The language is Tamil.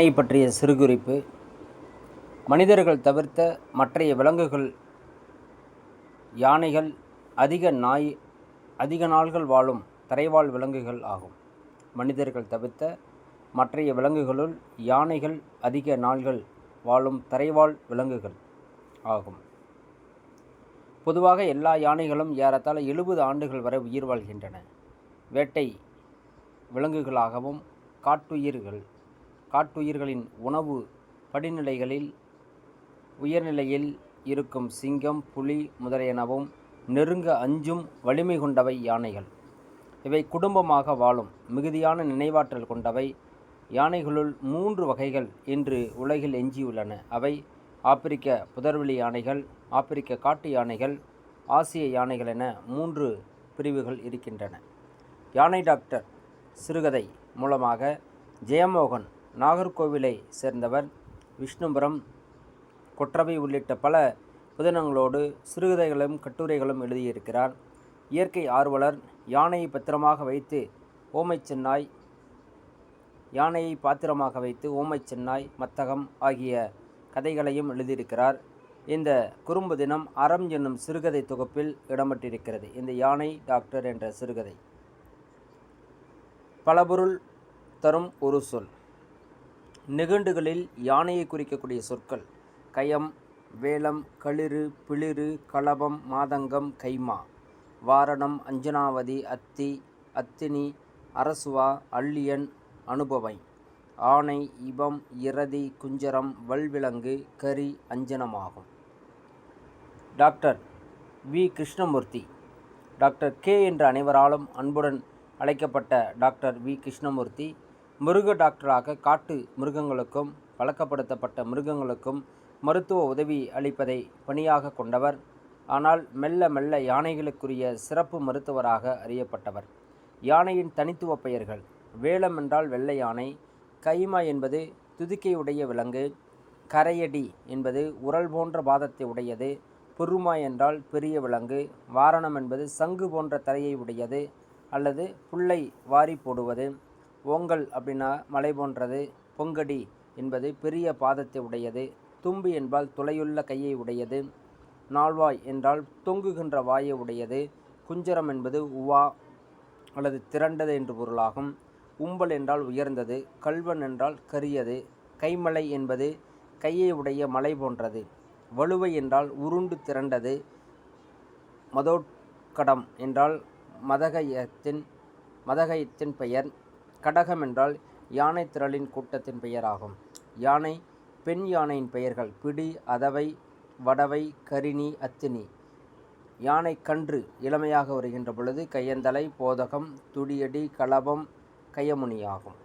யானை பற்றிய சிறுகுறிப்பு. மனிதர்கள் தவிர்த்த மற்றைய விலங்குகள் யானைகள் அதிக நாய் அதிக நாள்கள் வாழும் தரைவாழ் விலங்குகள் ஆகும். மனிதர்கள் தவிர்த்த மற்றைய விலங்குகளுள் யானைகள் அதிக நாள்கள் வாழும் தரைவாழ் விலங்குகள் ஆகும். பொதுவாக எல்லா யானைகளும் ஏறத்தாழ எழுபது ஆண்டுகள் வரை உயிர் வாழ்கின்றன. வேட்டை விலங்குகளாகவும் காட்டுயிர்கள் காட்டுயிர்களின் உணவு படிநிலைகளில் உயர்நிலையில் இருக்கும் சிங்கம் புலி முதலியனவும் நெருங்க அஞ்சும் வலிமை கொண்டவை யானைகள். இவை குடும்பமாக வாழும் மிகுதியான நினைவாற்றல் கொண்டவை. யானைகளுள் மூன்று வகைகள் இன்று உலகில் எஞ்சியுள்ளன. அவை ஆப்பிரிக்க புதர்வெளி யானைகள் ஆப்பிரிக்க காட்டு யானைகள் ஆசிய யானைகள் என மூன்று பிரிவுகள் இருக்கின்றன. யானை டாக்டர் சிறுகதை மூலமாக ஜெயமோகன் நாகர்கோவிலை சேர்ந்தவர் விஷ்ணுபுரம். கொற்றவை உள்ளிட்ட பல புதினங்களோடு சிறுகதைகளும் கட்டுரைகளும் எழுதியிருக்கிறார். இயற்கை ஆர்வலர் யானையை பத்திரமாக வைத்து ஓமை சென்னாய் யானையை பாத்திரமாக வைத்து ஓமை சென்னாய் மத்தகம் ஆகிய கதைகளையும் எழுதியிருக்கிறார். இந்த குறும்பு தினம் அறம் என்னும் சிறுகதை தொகுப்பில் இடம்பெற்றிருக்கிறது. இந்த யானை டாக்டர் என்ற சிறுகதை. பலபொருள் தரும் ஒரு சொல். நிகண்டுகளில் யானையை குறிக்கக்கூடிய சொற்கள் கயம் வேலம் களிறு பிளிறு களபம் மாதங்கம் கைமா. வாரணம் அஞ்சனாவதி அத்தி அத்தினி அரசுவா அள்ளியன் அனுபவை. ஆனை இபம் இரதி குஞ்சரம் வல்விலங்கு கரி அஞ்சனமாகும். Doctor V. Krishnamoorthy. Doctor K. என்ற அனைவராலும் அன்புடன் அழைக்கப்பட்ட டாக்டர் வி. கிருஷ்ணமூர்த்தி மிருக டாக்டராக காட்டு மிருகங்களுக்கும் பழக்கப்படுத்தப்பட்ட மிருகங்களுக்கும் மருத்துவ உதவி அளிப்பதை பணியாக கொண்டவர். ஆனால் மெல்ல மெல்ல யானைகளுக்குரிய சிறப்பு மருத்துவராக அறியப்பட்டவர். யானையின் தனித்துவ பெயர்கள் வேலம் என்றால் வெள்ளை யானை கைமா என்பது துதிக்கையுடைய விலங்கு கரையடி என்பது உரல் போன்ற பாதத்தை உடையது புருமா என்றால் பெரிய விலங்கு வாரணம் என்பது சங்கு போன்ற தரையை உடையது அல்லது புல்லை வாரி போடுவது. ஓங்கல் அப்படின்னா மலை போன்றது பொங்கடி என்பது பெரிய பாதத்தை உடையது தும்பு என்பால் துளையுள்ள கையை உடையது நால்வாய் என்றால் தொங்குகின்ற வாயை உடையது குஞ்சரம் என்பது உவா அல்லது திரண்டது என்று பொருளாகும் உம்பல் என்றால் உயர்ந்தது கல்வன் என்றால் கரியது கைமலை என்பது கையை உடைய மலை போன்றது வலுவை என்றால் உருண்டு திரண்டது மதோட்கடம் என்றால் மதகயத்தின் மதகயத்தின் பெயர் கடகம் என்றால் யானை திரளின் கூட்டத்தின் பெயராகும். யானை பெண் யானையின் பெயர்கள் பிடி அதவை வடவை கரிணி அத்தினி. யானை கன்று இளமையாக வருகின்ற பொழுது கையந்தலை போதகம் துடியடி களபம் கையமுனி ஆகும்